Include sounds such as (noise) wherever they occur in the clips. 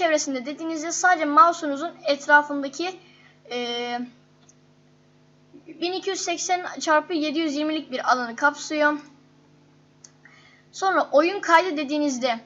çevresinde dediğinizde sadece mouse'unuzun etrafındaki eee 1280 çarpı 720'lik bir alanı kapsıyor. Sonra oyun kaydı dediğinizde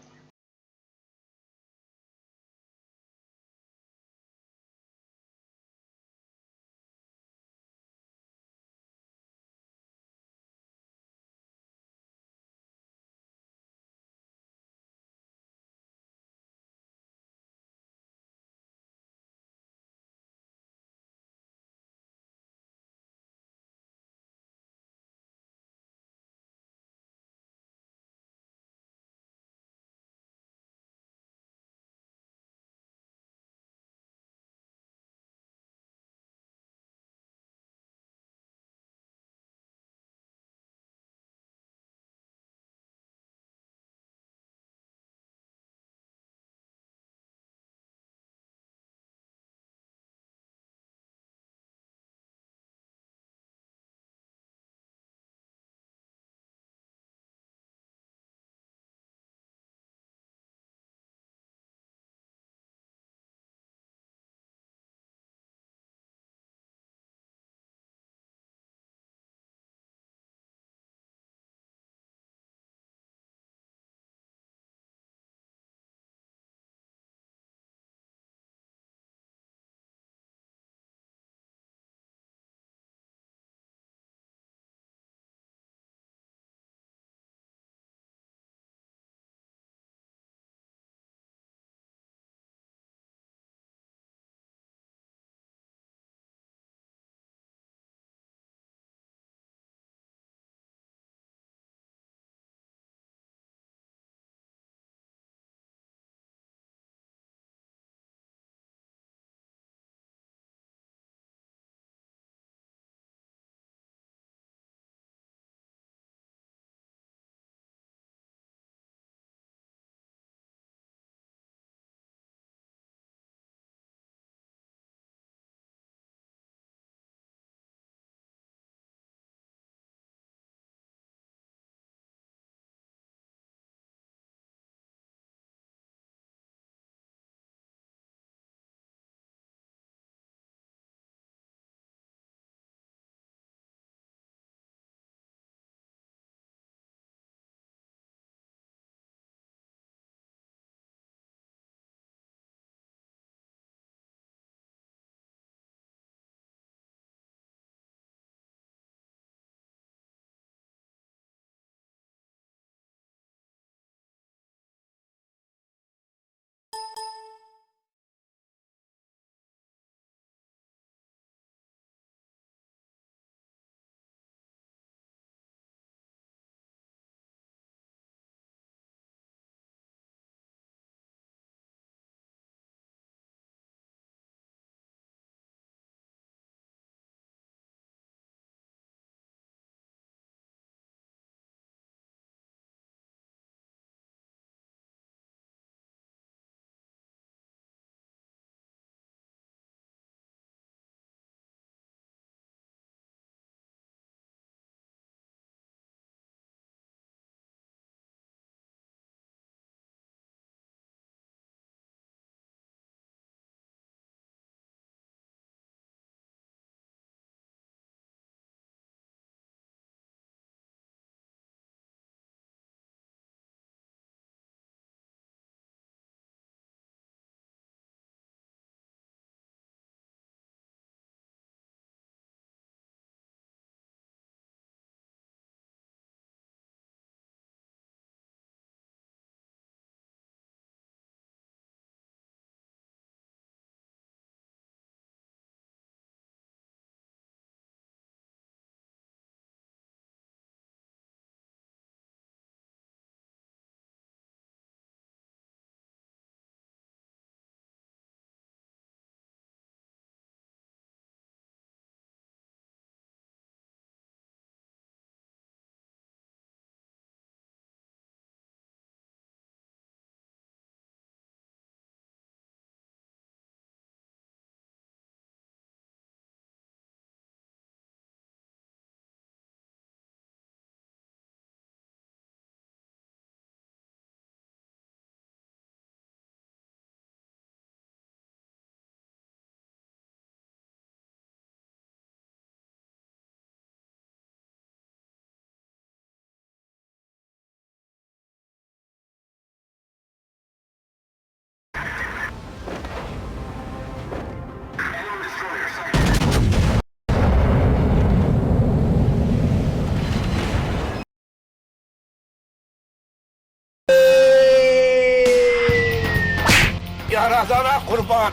Yaradana kurban.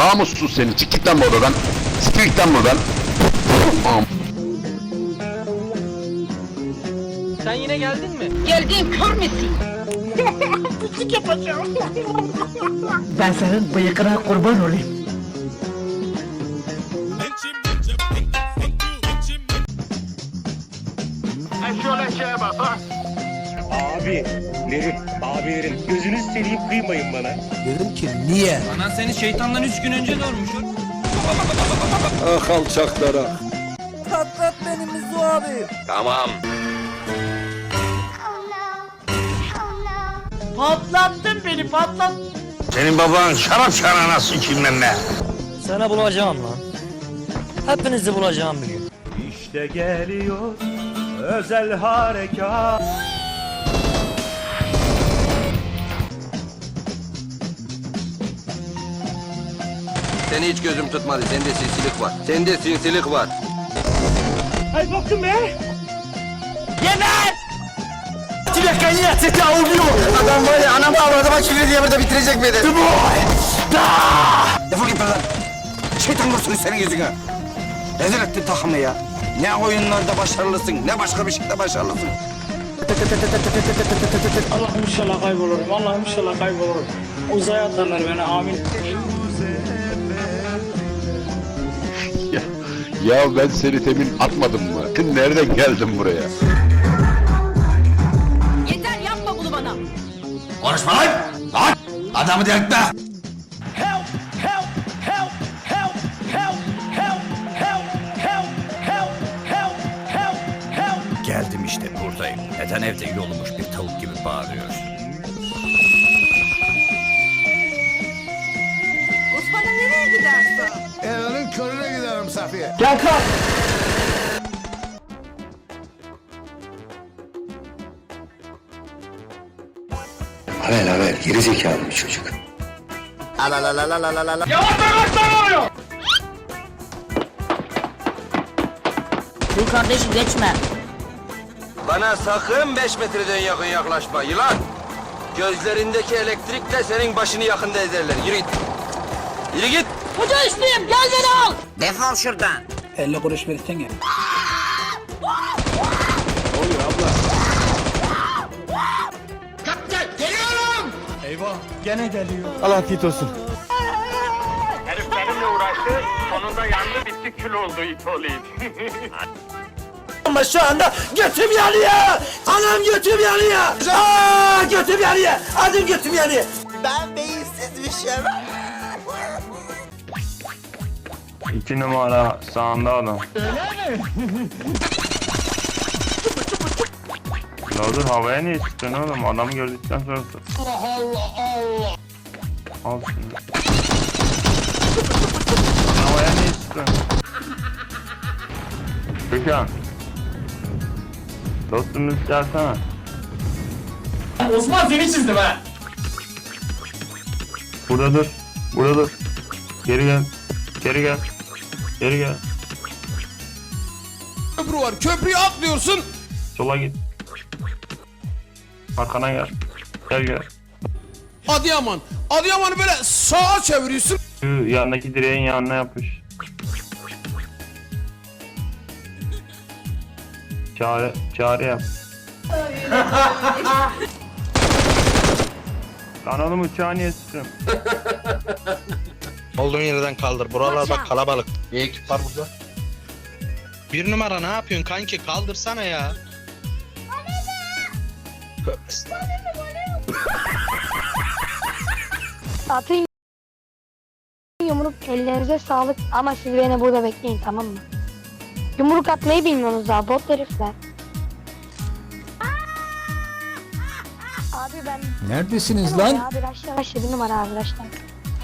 Namussuz seni. Çık git lan bu odadan. Siktir git lan buradan. Sen yine geldin mi? (laughs) Ben senin bıyıkına kurban olayım. Abilerim, abilerim gözünüzü seveyim kıymayın bana. Anan seni şeytandan 3 gün önce doğurmuş. Ah alçaklara. Tamam. Patlattın beni patlat. Senin baban şarap şarana sikimden ne? Sana bulacağım lan. Hepinizi bulacağım bir gün. İşte geliyor özel harekat. Seni hiç gözüm tutmadı. Sende sinsilik var. Sende sinsilik var. Ay baktım be. Adam var ya anamı avradıma küfür diye burada bitirecek beni. The boy! Defol git buradan. Şeytan vursun senin yüzüne. Rezil ettin takımı ya. Ne oyunlarda başarılısın, ne başka bir şeyde başarılısın. Allah'ım inşallah kaybolurum. Allah'ım inşallah kaybolurum. Uzaya atarlar beni amin. Ya ben seni temin atmadım mı? Nereden geldin buraya? Yeter yapma bunu bana. Konuşma lan! Lan! Adamı delirtme! Help, help, help, help, help, help, help, help, help, help, help, help. Geldim işte buradayım. Neden evde yolumuş bir tavuk gibi bağırıyorsun? Nereye gidersin? Evinin körüne giderim Safiye. Gel kalk. Havel havel, geri zekalı bir çocuk. Dur kardeşim geçme. Bana sakın 5 metreden yakın yaklaşma yılan. Gözlerindeki elektrikle senin başını yakında ederler. Yürü git. Yürü git. Hoca üstüyüm gel beni al. Defol şuradan. 50 kuruş versene. Herif benimle uğraştı. Sonunda yandı bitti kül oldu it olayım. (laughs) Ama şu anda götüm yanıyor. Anam götüm yanıyor. Aa götüm yanıyor. Adım götüm yanıyor. İki numara sağında adam. Ya dur havaya niye çıktın oğlum? Adamı gördükten sonra Allah Allah Allah. Al şunu. Havaya niye çıktın? Gökhan. Dostum istersene. Osman seni çizdim ha. Burada dur. Burada dur. Geri gel. Geri gel. Geri gel. Köprü var. Köprüyü atlıyorsun. Sola git. Arkana gel. Gel gel. Adıyaman. Adıyaman'ı böyle sağa çeviriyorsun. Şu yanındaki direğin yanına yapış. Çare, çare yap. Lan oğlum uçağı niye sıçrın? Olduğun yerden kaldır. Buralarda Hocam. kalabalık. Bir ekip var burada. Bir numara ne yapıyorsun kanki? Kaldırsana ya. Atın yumruk ellerinize sağlık ama siz beni burada bekleyin tamam mı? Yumruk atmayı bilmiyorsunuz daha bot herifler. Abi ben... Neredesiniz numara Abi aşağı aşağı bir numara abi aşağı.